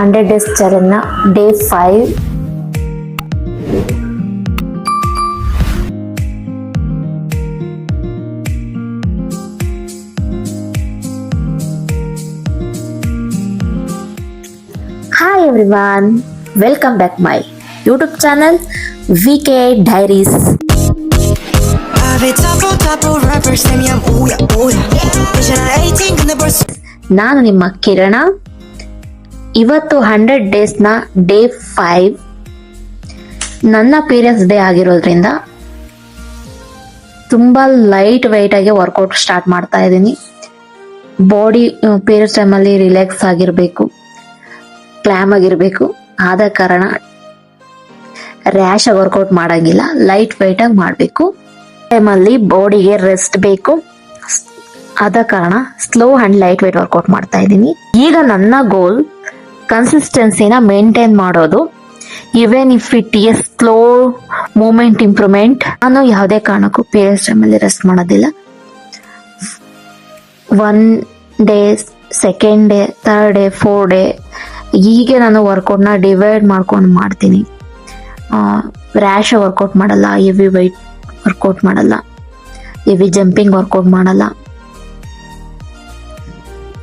Under Duster എന്ന day five. Hi everyone welcome back my YouTube channel V K diaries ನಾನು ನಿಮ್ಮ ಕಿರಣ. ಇವತ್ತು hundred ಡೇಸ್ನ ಡೇ ಫೈವ್ ನನ್ನ ಪೀರಿಯಡ್ಸ್ ಡೇ ಆಗಿರೋದ್ರಿಂದ ತುಂಬ ಲೈಟ್ ವೆಯ್ಟಾಗಿ ವರ್ಕೌಟ್ ಸ್ಟಾರ್ಟ್ ಮಾಡ್ತಾ ಇದ್ದೀನಿ. ಬಾಡಿ ಪೀರಿಯಡ್ಸ್ ಟೈಮಲ್ಲಿ ರಿಲ್ಯಾಕ್ಸ್ ಆಗಿರಬೇಕು ಕ್ಲಾಮ್ ಆಗಿರಬೇಕು. ಆದ ಕಾರಣ ರ್ಯಾಶ್ ಆಗಿ ವರ್ಕೌಟ್ ಮಾಡಂಗಿಲ್ಲ ಲೈಟ್ ವೆಯ್ಟಾಗಿ ಮಾಡಬೇಕು. ಟೈಮಲ್ಲಿ ಬಾಡಿಗೆ ರೆಸ್ಟ್ ಬೇಕು. ಆದ ಕಾರಣ slow and light weight workout ಮಾಡ್ತಾ ಇದ್ದೀನಿ. ಈಗ ನನ್ನ ಗೋಲ್ ಕನ್ಸಿಸ್ಟೆನ್ಸಿನ ಮೇಂಟೈನ್ ಮಾಡೋದು. Even if it is slow movement improvement ನಾನು ಯಾವುದೇ ಕಾರಣಕ್ಕೂ ಪಿ ಎಸ್ ಟೈಮಲ್ಲಿ ರೆಸ್ಟ್ ಮಾಡೋದಿಲ್ಲ. One day second day third day four day ಹೀಗೆ ನಾನು ವರ್ಕೌಟ್ನ ಡಿವೈಡ್ ಮಾಡ್ಕೊಂಡು ಮಾಡ್ತೀನಿ. ರ್ಯಾಶ್ ವರ್ಕೌಟ್ ಮಾಡಲ್ಲ ಹೆವಿ ವೈಟ್ ವರ್ಕೌಟ್ ಮಾಡಲ್ಲ ಹೆವಿ ಜಂಪಿಂಗ್ ವರ್ಕೌಟ್ ಮಾಡಲ್ಲ.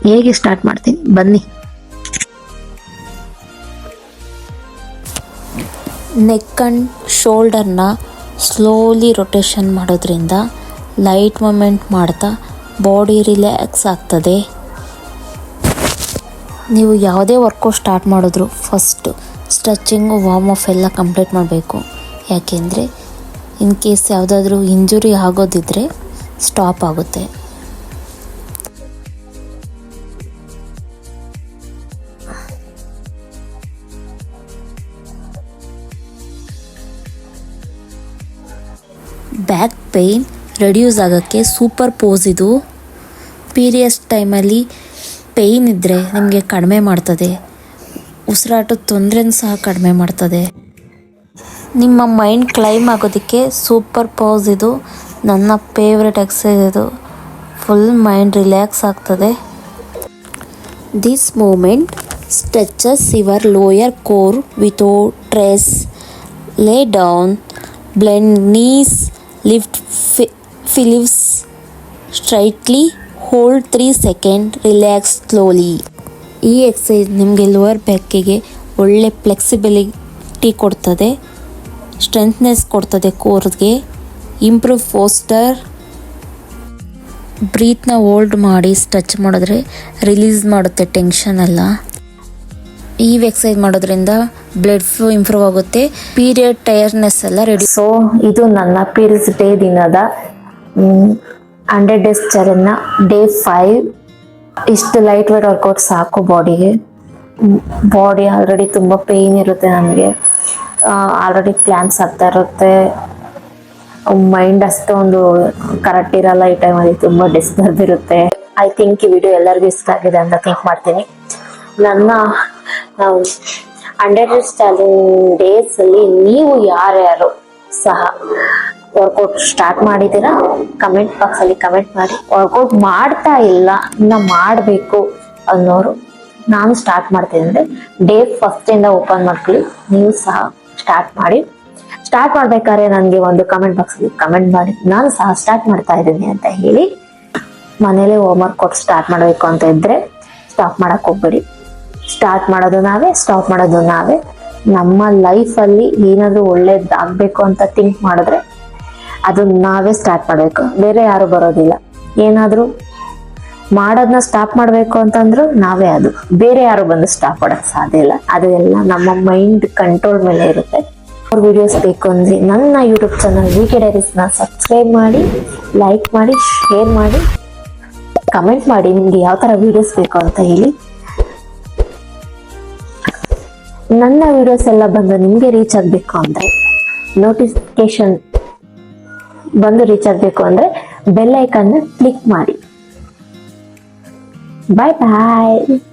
ಹೇಗೆ ಸ್ಟಾರ್ಟ್ ಮಾಡ್ತೀನಿ? ಬನ್ನಿ. ನೆಕ್ ಆ್ಯಂಡ್ ಶೋಲ್ಡರ್ನ ಸ್ಲೋಲಿ ರೊಟೇಷನ್ ಮಾಡೋದ್ರಿಂದ ಲೈಟ್ ಮೂಮೆಂಟ್ ಮಾಡ್ತಾ ಬಾಡಿ ರಿಲ್ಯಾಕ್ಸ್ ಆಗ್ತದೆ. ನೀವು ಯಾವುದೇ ವರ್ಕೌಟ್ ಸ್ಟಾರ್ಟ್ ಮಾಡಿದ್ರು ಫಸ್ಟ್ ಸ್ಟ್ರೆಚಿಂಗು ವಾರ್ಮ್ ಅಫ್ ಎಲ್ಲ ಕಂಪ್ಲೀಟ್ ಮಾಡಬೇಕು. ಯಾಕೆಂದರೆ ಇನ್ ಕೇಸ್ ಯಾವುದಾದ್ರೂ ಇಂಜುರಿ ಆಗೋದಿದ್ರೆ ಸ್ಟಾಪ್ ಆಗುತ್ತೆ. ಬ್ಯಾಕ್ ಪೇಯ್ನ್ ರೆಡ್ಯೂಸ್ ಆಗೋಕ್ಕೆ ಸೂಪರ್ ಪೋಸ್ ಇದು ಪೀರಿಯಸ್ ಟೈಮಲ್ಲಿ ಪೇಯ್ನ್ ಇದ್ದರೆ ನಿಮಗೆ ಕಡಿಮೆ ಮಾಡ್ತದೆ. ಉಸಿರಾಟದ ತೊಂದರೆನೂ ಸಹ ಕಡಿಮೆ ಮಾಡ್ತದೆ. ನಿಮ್ಮ ಮೈಂಡ್ ಕ್ಲೈಮ್ ಆಗೋದಕ್ಕೆ ಸೂಪರ್ ಪೋಸ್ ಇದು. ನನ್ನ ಫೇವ್ರೆಟ್ ಎಕ್ಸಸೈಸ್ ಇದು. ಫುಲ್ ಮೈಂಡ್ ರಿಲ್ಯಾಕ್ಸ್ ಆಗ್ತದೆ. This movement stretches your lower core without stress lay down bend knees lift pelvis straightly hold three second relax slowly ಈ ಎಕ್ಸಸೈಸ್ ನಿಮಗೆ ಲೋವರ್ ಬ್ಯಾಕಿಗೆ ಒಳ್ಳೆ flexibility ಕೊಡ್ತದೆ ಸ್ಟ್ರೆಂತ್ನೆಸ್ ಕೊಡ್ತದೆ ಕೋರ್ಗೆ ಇಂಪ್ರೂವ್ ಫೋಸ್ಟರ್ ಬ್ರೀತ್ನ ಹೋಲ್ಡ್ ಮಾಡಿ ಸ್ಟ್ರೆಚ್ ಮಾಡಿದ್ರೆ ರಿಲೀಸ್ ಮಾಡುತ್ತೆ ಟೆನ್ಷನ್ ಎಲ್ಲ. ಈ ಎಕ್ಸಸೈಸ್ ಮಾಡೋದ್ರಿಂದ ಬ್ಲಡ್ ಫ್ಲೋ ಇಂಪ್ರೂವ್ ಆಗುತ್ತೆ. ಪೀರಿಯಡ್ ಟೈರ್ನೆಸ್ ಎಲ್ಲ ರೆಡಿ ಸೊ ಇದು ನನ್ನ ಪೀರಿಯಡ್ಸ್ ಡೇ ದಿನದ ಹಂಡ್ರೆಡ್ ಡೇಸ್ ಚಾಲೆಂಜ್ನ ಡೇ ಫೈವ್ ಇಷ್ಟು ಲೈಟ್ ವೇಟ್ ವರ್ಕೌಟ್ ಸಾಕು ಬಾಡಿಗೆ ಬಾಡಿ ಆಲ್ರೆಡಿ ತುಂಬ ಪೇಯ್ನ್ ಇರುತ್ತೆ ನನಗೆ ಆಲ್ರೆಡಿ ಕ್ಲ್ಯಾಮ್ಸ್ ಆಗ್ತಾ ಇರುತ್ತೆ. ಮೈಂಡ್ ಅಷ್ಟೊಂದು ಕರೆಕ್ಟ್ ಇರಲ್ಲ ಈ ಟೈಮಲ್ಲಿ ತುಂಬ ಡಿಸ್ಟರ್ಬ್ ಇರುತ್ತೆ. ಐ ಥಿಂಕ್ ಈ ವಿಡಿಯೋ ಎಲ್ಲರಿಗೂ ಇಷ್ಟ ಆಗಿದೆ ಅಂತ ಥಿಂಕ್ ಮಾಡ್ತೀನಿ. ನನ್ನ ಹಂಡ್ರೆಡ್ ಚಾಲೆಂಜ್ ಡೇಸ್ ಅಲ್ಲಿ ನೀವು ಯಾರ್ಯಾರು ಸಹ ವರ್ಕೌಟ್ ಸ್ಟಾರ್ಟ್ ಮಾಡಿದ್ದೀರಾ ಕಮೆಂಟ್ ಬಾಕ್ಸ್ ಅಲ್ಲಿ ಕಮೆಂಟ್ ಮಾಡಿ. ವರ್ಕೌಟ್ ಮಾಡ್ತಾ ಇಲ್ಲ, ಇನ್ನ ಮಾಡಬೇಕು ಅನ್ನೋರು ನಾನು ಸ್ಟಾರ್ಟ್ ಮಾಡ್ತೀನಿ ಅಂದ್ರೆ ಡೇ ಫಸ್ಟ್ ಇಂದ ಓಪನ್ ಮಾಡ್ಕೊಳ್ಳಿ, ನೀವು ಸಹ ಸ್ಟಾರ್ಟ್ ಮಾಡಿ. ಸ್ಟಾರ್ಟ್ ಮಾಡ್ಬೇಕಾದ್ರೆ ನನಗೆ ಒಂದು ಕಮೆಂಟ್ ಬಾಕ್ಸ್ ಅಲ್ಲಿ ಕಮೆಂಟ್ ಮಾಡಿ. ನಾನು ಸಹ ಸ್ಟಾರ್ಟ್ ಮಾಡ್ತಾ ಇದ್ದೀನಿ ಅಂತ ಹೇಳಿ ಮನೇಲೆ ಹೋಮ್ವರ್ಕ್ ಕೊಟ್ಟು ಸ್ಟಾರ್ಟ್ ಮಾಡಬೇಕು ಅಂತ ಇದ್ರೆ ಸ್ಟಾಪ್ ಮಾಡಕ್ ಹೋಗ್ಬೇಡಿ. ಸ್ಟಾರ್ಟ್ ಮಾಡೋದು ನಾವೇ ಸ್ಟಾಪ್ ಮಾಡೋದು ನಾವೇ. ನಮ್ಮ ಲೈಫಲ್ಲಿ ಏನಾದರೂ ಒಳ್ಳೇದಾಗಬೇಕು ಅಂತ ಥಿಂಕ್ ಮಾಡಿದ್ರೆ ಅದು ನಾವೇ ಸ್ಟಾರ್ಟ್ ಮಾಡಬೇಕು. ಬೇರೆ ಯಾರು ಬರೋದಿಲ್ಲ. ಏನಾದರೂ ಮಾಡೋದನ್ನ ಸ್ಟಾಪ್ ಮಾಡಬೇಕು ಅಂತಂದ್ರು ನಾವೇ ಅದು. ಬೇರೆ ಯಾರು ಬಂದು ಸ್ಟಾಪ್ ಮಾಡೋಕ್ಕೆ ಸಾಧ್ಯ ಇಲ್ಲ. ಅದು ಎಲ್ಲ ನಮ್ಮ ಮೈಂಡ್ ಕಂಟ್ರೋಲ್ ಮೇಲೆ ಇರುತ್ತೆ. ಅವ್ರ ವಿಡಿಯೋಸ್ ಬೇಕು ಅಂದರೆ ನನ್ನ ಯೂಟ್ಯೂಬ್ ಚಾನಲ್ ವಿ ಕೆ ಡೈರೀಸ್ನ ಸಬ್ಸ್ಕ್ರೈಬ್ ಮಾಡಿ ಲೈಕ್ ಮಾಡಿ ಶೇರ್ ಮಾಡಿ ಕಮೆಂಟ್ ಮಾಡಿ ನಿಮ್ಗೆ ಯಾವ ಥರ ವಿಡಿಯೋಸ್ ಬೇಕು ಅಂತ ಹೇಳಿ. ನನ್ನ ವಿಡಿಯೋಸ್ ಎಲ್ಲ ಬಂದು ನಿಮಗೆ ರೀಚ್ ಆಗಬೇಕು ಅಂದರೆ ನೋಟಿಫಿಕೇಶನ್ ಬಂದು ರೀಚ್ ಆಗಬೇಕು ಅಂದರೆ ಬೆಲ್ ಐಕನ್ನ ಕ್ಲಿಕ್ ಮಾಡಿ. ಬಾಯ್ ಬಾಯ್